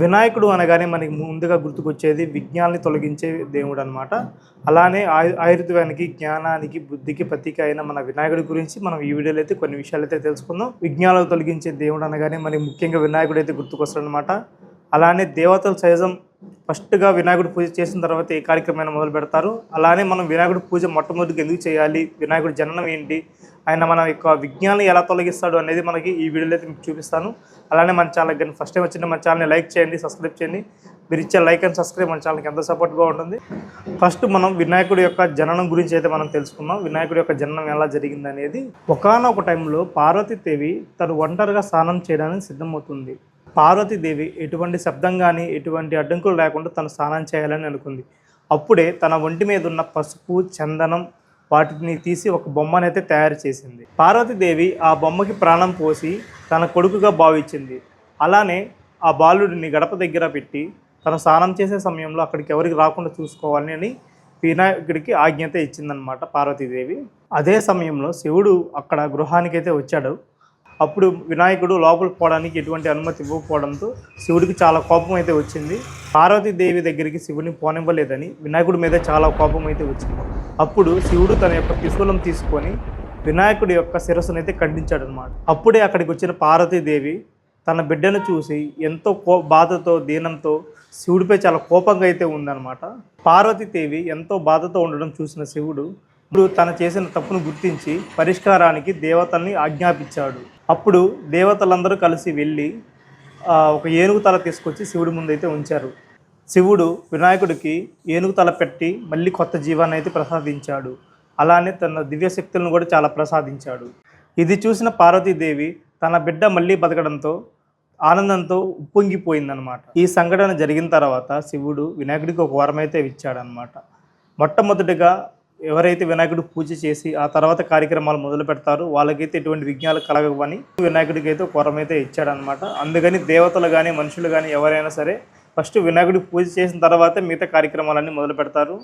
వినాయకుడు అనగానే మనకి ముందుగా గుర్తుకొచ్చేది విజ్ఞాన్ని తొలగించే దేవుడు అనమాట అలానే ఆయు ఆయుర్వేదానికి జ్ఞానానికి బుద్ధికి ప్రతీక అయిన మన వినాయకుడి గురించి మనం ఈ వీడియోలో అయితే కొన్ని విషయాలు అయితే తెలుసుకుందాం. విజ్ఞానాలు తొలగించే దేవుడు అనగానే మనకి ముఖ్యంగా వినాయకుడు అయితే గుర్తుకొస్తాడు అనమాట అలానే దేవతలు సైజం ఫస్ట్గా వినాయకుడు పూజ చేసిన తర్వాత ఏ కార్యక్రమాన్ని మొదలు పెడతారు. అలానే మనం వినాయకుడి పూజ మొట్టమొదటికి ఎందుకు చేయాలి? వినాయకుడి జననం ఏంటి? ఆయన మన యొక్క విజ్ఞానం ఎలా తొలగిస్తాడు అనేది మనకి ఈ వీడియోలో అయితే మీకు చూపిస్తాను. అలానే మన ఛానల్ కానీ ఫస్ట్ టైం వచ్చిన మన ఛానల్ని లైక్ చేయండి సబ్స్క్రైబ్ చేయండి. మీరు ఇచ్చే లైక్ అండ్ సబ్స్క్రైబ్ మన ఛానల్కి ఎంత సపోర్ట్గా ఉంటుంది. ఫస్ట్ మనం వినాయకుడి యొక్క జననం గురించి అయితే మనం తెలుసుకుందాం. వినాయకుడి యొక్క జననం ఎలా జరిగింది అనేది ఒకనొక టైంలో పార్వతీదేవి తను ఒంటరిగా స్నానం చేయడానికి సిద్ధమవుతుంది. పార్వతీదేవి ఎటువంటి శబ్దం కానీ ఎటువంటి అడ్డంకులు లేకుండా తను స్నానం చేయాలని అనుకుంది. అప్పుడే తన ఒంటి మీద ఉన్న పసుపు చందనం వాటిని తీసి ఒక బొమ్మనైతే అయితే తయారు చేసింది. పార్వతీదేవి ఆ బొమ్మకి ప్రాణం పోసి తన కొడుకుగా భావించింది. అలానే ఆ బాలుడిని గడప దగ్గర పెట్టి తను స్నానం చేసే సమయంలో అక్కడికి ఎవరికి రాకుండా చూసుకోవాలని అని వినాయకుడికి ఆజ్ఞత ఇచ్చిందనమాట పార్వతీదేవి. అదే సమయంలో శివుడు అక్కడ గృహానికైతే వచ్చాడు. అప్పుడు వినాయకుడు లోపలికి పోవడానికి ఎటువంటి అనుమతి ఇవ్వకపోవడంతో శివుడికి చాలా కోపం అయితే వచ్చింది. పార్వతీదేవి దగ్గరికి శివుడిని పోనివ్వలేదని వినాయకుడి మీద చాలా కోపం అయితే వచ్చింది. అప్పుడు శివుడు తన యొక్క త్రిశూలం తీసుకొని వినాయకుడి యొక్క శిరస్సును అయితే ఖండించాడు అనమాట అప్పుడే అక్కడికి వచ్చిన పార్వతీదేవి తన బిడ్డను చూసి ఎంతో కో బాధతో దీనంతో శివుడిపై చాలా కోపంగా అయితే ఉందన్నమాట. పార్వతీదేవి ఎంతో బాధతో ఉండడం చూసిన శివుడు ఇప్పుడు తను చేసిన తప్పును గుర్తించి పరిష్కారానికి దేవతల్ని ఆజ్ఞాపించాడు. అప్పుడు దేవతలందరూ కలిసి వెళ్ళి ఒక ఏనుగు తల తీసుకొచ్చి శివుడి ముందైతే ఉంచారు. శివుడు వినాయకుడికి ఏనుగు తల పెట్టి మళ్ళీ కొత్త జీవాన్ని అయితే ప్రసాదించాడు. అలానే తన దివ్యశక్తులను కూడా చాలా ప్రసాదించాడు. ఇది చూసిన పార్వతీదేవి తన బిడ్డ మళ్ళీ బతకడంతో ఆనందంతో ఉప్పొంగిపోయిందనమాట ఈ సంఘటన జరిగిన తర్వాత శివుడు వినాయకుడికి ఒక వరం అయితే ఇచ్చాడనమాట మొట్టమొదటిగా ఎవరైతే వినాయకుడు పూజ చేసి ఆ తర్వాత కార్యక్రమాలు మొదలు పెడతారో వాళ్ళకైతే ఎటువంటి విఘ్నాలు కలగవని వినాయకుడికి అయితే ఒక అయితే ఇచ్చాడనమాట అందుకని దేవతలు కానీ మనుషులు కానీ ఎవరైనా సరే ఫస్ట్ వినాయకుడికి పూజ చేసిన తర్వాతే మిగతా కార్యక్రమాలన్నీ మొదలు పెడతారు.